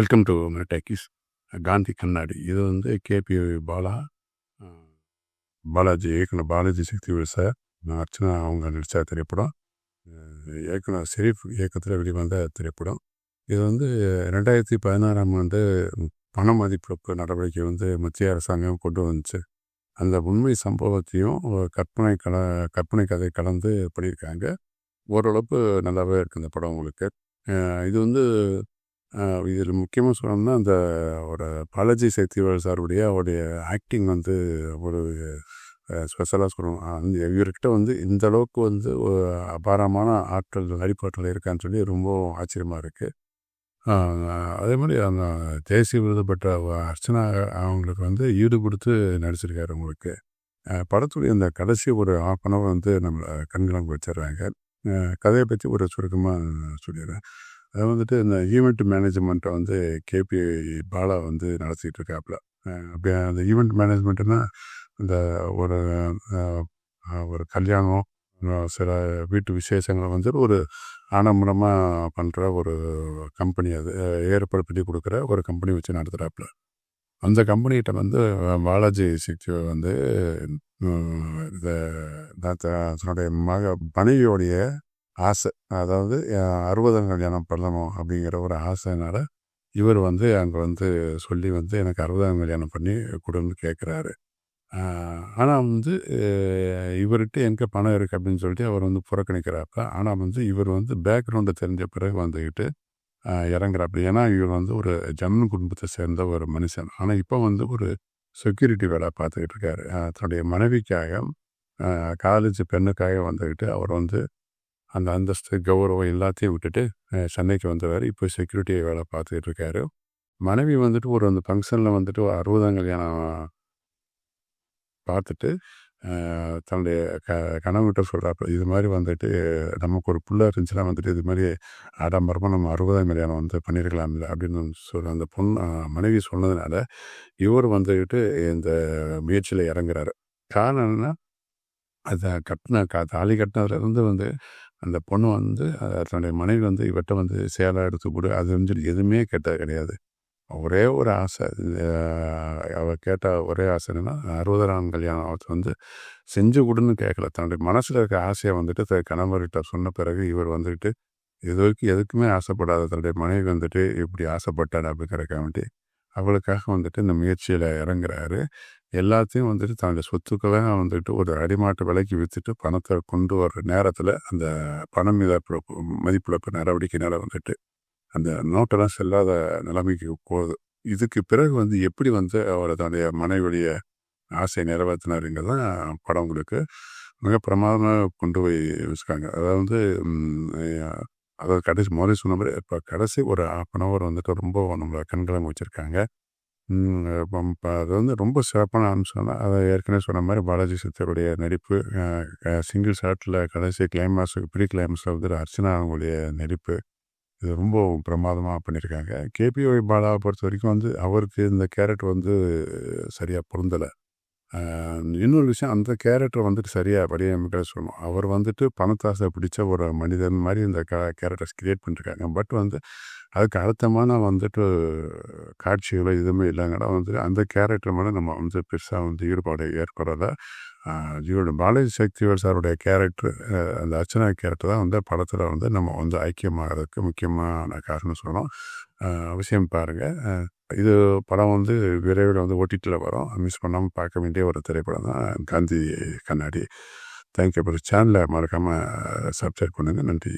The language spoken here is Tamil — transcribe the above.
வெல்கம் டு மை காந்தி கண்ணாடி. இது வந்து கேபி பாலா பாலாஜி இயக்குனர் பாலாஜி சக்தி சார். அர்ச்சனா அவங்க நடித்த திரைப்படம். இயக்குனர் ஷெரீஃப் இயக்கத்தில் வெளிவந்த திரைப்படம். இது வந்து ரெண்டாயிரத்தி பதினாறாம் ஆண்டு பண மதிப்பிழப்பு நடவடிக்கை வந்து மத்திய அரசாங்கம் கொண்டு வந்துச்சு. அந்த உண்மை சம்பவத்தையும் கற்பனை கல கற்பனை கதை கலந்து பண்ணியிருக்காங்க. ஓரளவுக்கு நல்லாவே இருக்குது இந்த படம் உங்களுக்கு. இது வந்து இதில் முக்கியமாக சொல்லணும்னா அந்த ஒரு பாலாஜி சக்திவேல் சாருடைய அவருடைய ஆக்டிங் வந்து ஒரு ஸ்பெஷலாக சொல்லணும். அந்த இவர்கிட்ட வந்து இந்த அளவுக்கு வந்து ஒரு அபாரமான ஆற்றல் நடிப்பாற்றல் இருக்கான்னு சொல்லி ரொம்ப ஆச்சரியமாக இருக்குது அதே மாதிரி அந்த தேசிய விருது பெற்ற அர்ச்சனா அவங்களுக்கு வந்து ஈடு கொடுத்து நடிச்சிருக்காரு உங்களுக்கு. படத்துடைய அந்த கடைசி ஒரு ஆஃப் அன் அவர் வந்து நம்மளை கண்கலங்க வச்சிடுறாங்க. கதையை பற்றி ஒரு சுருக்கமாக சொல்லிடுறேன். அது வந்துட்டு இந்த ஈவெண்ட் மேனேஜ்மெண்ட்டை வந்து கேபி பாலா வந்து நடத்திட்டு இருக்காப்புல அப்படியே அப்படி அந்த ஈவெண்ட் மேனேஜ்மெண்ட்டுன்னா இந்த ஒரு ஒரு கல்யாணம் சில வீட்டு விசேஷங்கள் வந்து ஒரு ஆடம்பரமாக பண்ணுற ஒரு கம்பெனி அது ஏற்பாடு பண்ணி கொடுக்குற ஒரு கம்பெனி வச்சு நடத்துகிறாப்புல அந்த கம்பெனிகிட்ட வந்து பாலாஜி சிக்ஸ் வந்து இந்த இந்த தன்னுடைய மக மனைவியோடைய ஆசை. அதாவது அறுபதாம் கல்யாணம் பண்ணணும் அப்படிங்கிற ஒரு ஆசைனால இவர் வந்து அங்கே வந்து சொல்லி வந்து எனக்கு அறுபதாம் கல்யாணம் பண்ணி கொடுன்னு கேட்குறாரு ஆனால் வந்து இவர்கிட்ட எங்கே பணம் இருக்குது அப்படின்னு சொல்லிட்டு அவர் வந்து புறக்கணிக்கிறாப்ப ஆனால் வந்து இவர் வந்து பேக்ரவுண்டை தெரிஞ்ச பிறகு வந்துக்கிட்டு இறங்குறாப்பு ஏன்னா இவர் வந்து ஒரு ஜம்மன் குடும்பத்தை சேர்ந்த ஒரு மனுஷன். ஆனால் இப்போ வந்து ஒரு செக்யூரிட்டி வேலை பார்த்துக்கிட்டு இருக்காரு. தன்னுடைய மனைவிக்காக காலேஜ் பெண்ணுக்காக வந்துக்கிட்டு அவர் வந்து அந்த அந்தஸ்து கௌரவம் எல்லாத்தையும் விட்டுட்டு சென்னைக்கு வந்தவர். இப்போ செக்யூரிட்டி வேலை பார்த்துக்கிட்டு இருக்காரு. மனைவி வந்துட்டு ஒரு அந்த ஃபங்க்ஷனில் வந்துட்டு ஒரு அறுபதாம் கல்யாணம் பார்த்துட்டு தன்னுடைய க கணவன்கிட்ட சொல்கிறாப்ப இது மாதிரி வந்துட்டு நமக்கு ஒரு புள்ள இருந்துச்சுன்னா வந்துட்டு இது மாதிரி ஆடம்பரமாக நம்ம அறுபதாம் கல்யாணம் வந்து பண்ணியிருக்கலாம்ல அப்படின்னு சொல்ல அந்த பொண்ணு மனைவி சொன்னதுனால இவர் வந்துக்கிட்டு இந்த முயற்சியில் இறங்குறாரு. காரணம் என்னென்னா அதை கட்டின க தாலி கட்டினதுலேருந்து வந்து அந்த பொண்ணு வந்து தன்னுடைய மனைவி வந்து இவர்கிட்ட வந்து சேலை எடுத்து கொடு அது வந்து எதுவுமே கேட்டது கிடையாது. ஒரே ஒரு ஆசை அவ கேட்ட ஒரே ஆசை என்னன்னா அறுபதாம் கல்யாணம் அவர் வந்து செஞ்சு கொடுன்னு கேட்கல தன்னுடைய மனசில் இருக்க ஆசையை வந்துட்டு தன் கணவர்கிட்ட சொன்ன பிறகு இவர் வந்துக்கிட்டு இது வரைக்கும் எதுக்குமே ஆசைப்படாத தன்னுடைய மனைவி வந்துட்டு இப்படி ஆசைப்பட்டாரு அப்படிங்கிறக்காக வேண்டி அவளுக்காக வந்துட்டு இந்த முயற்சியில் இறங்குறாரு. எல்லாத்தையும் வந்துட்டு தன்னுடைய சொத்துக்களை வந்துட்டு ஒரு அடிமாட்டு விலைக்கு விற்றுட்டு பணத்தை கொண்டு வர்ற நேரத்தில் அந்த பணம் மீத மதிப்பிழப்பு நடவடிக்கையினால் வந்துட்டு அந்த நோட்டெல்லாம் செல்லாத நிலைமைக்கு போகுது. இதுக்கு பிறகு வந்து எப்படி வந்து அவர் தன்னுடைய மனைவியுடைய ஆசையை நிறைவேற்றினாருங்கிறது தான் படம் உங்களுக்கு மிக பிரமாதமாக கொண்டு போய் வச்சுக்காங்க அதாவது வந்து அதாவது கடைசி முதல்ல சொன்ன மாதிரி இப்போ கடைசி ஒரு ஹாஃப் அன் ஹவர் வந்துட்டு ரொம்ப நம்மளை கண்கிழங்கு வச்சுருக்காங்க. அது வந்து ரொம்ப சிறப்பான அம்சம் தான். அதை ஏற்கனவே சொன்ன மாதிரி பாலாஜி சித்தருடைய நடிப்பு சிங்கிள் ஷாட்டில் கடைசி கிளைமாக்ஸுக்கு ப்ரீ கிளைமாஸில் வந்து அர்ச்சனா அவங்களுடைய நடிப்பு இது ரொம்ப பிரமாதமாக பண்ணியிருக்காங்க. கேபிஓய் பாலாவை பொறுத்த வரைக்கும் வந்து அவருக்கு இந்த கேரட் வந்து சரியாக பொருந்தலை. இன்னொரு விஷயம் அந்த கேரக்டர் வந்துட்டு சரியாக வடிவமைக்கிற சொல்லணும். அவர் வந்துட்டு பணத்தாசை பிடிச்ச ஒரு மனிதன் மாதிரி இந்த கே கேரக்டர்ஸ் கிரியேட் பண்ணிருக்காங்க. பட் வந்து அதுக்கு அழுத்தமான வந்துட்டு காட்சிகளோ எதுவுமே இல்லைங்கடா வந்துட்டு அந்த கேரக்டர் மேலே நம்ம வந்து பெருசாக வந்து ஈடுபாடு ஏற்படலை. இவருடைய பாலாஜி சக்திவேல் சாருடைய கேரக்டர் அந்த அர்ச்சனா கேரக்டர் தான் வந்து படத்தில் வந்து நம்ம வந்து ஐக்கியமாகிறதுக்கு முக்கியமான காரணம் சொல்லணும். அவசியம் பாருங்கள் இது படம் வந்து விரைவில் வந்து ஓட்டிட்டில் வரும். மிஸ் பண்ணாமல் பார்க்க வேண்டிய ஒரு திரைப்படம் தான். காந்தி கண்ணாடி. தேங்க்யூ சேனலை மறக்காமல் சப்ஸ்கிரைப் பண்ணுங்கள் நன்றி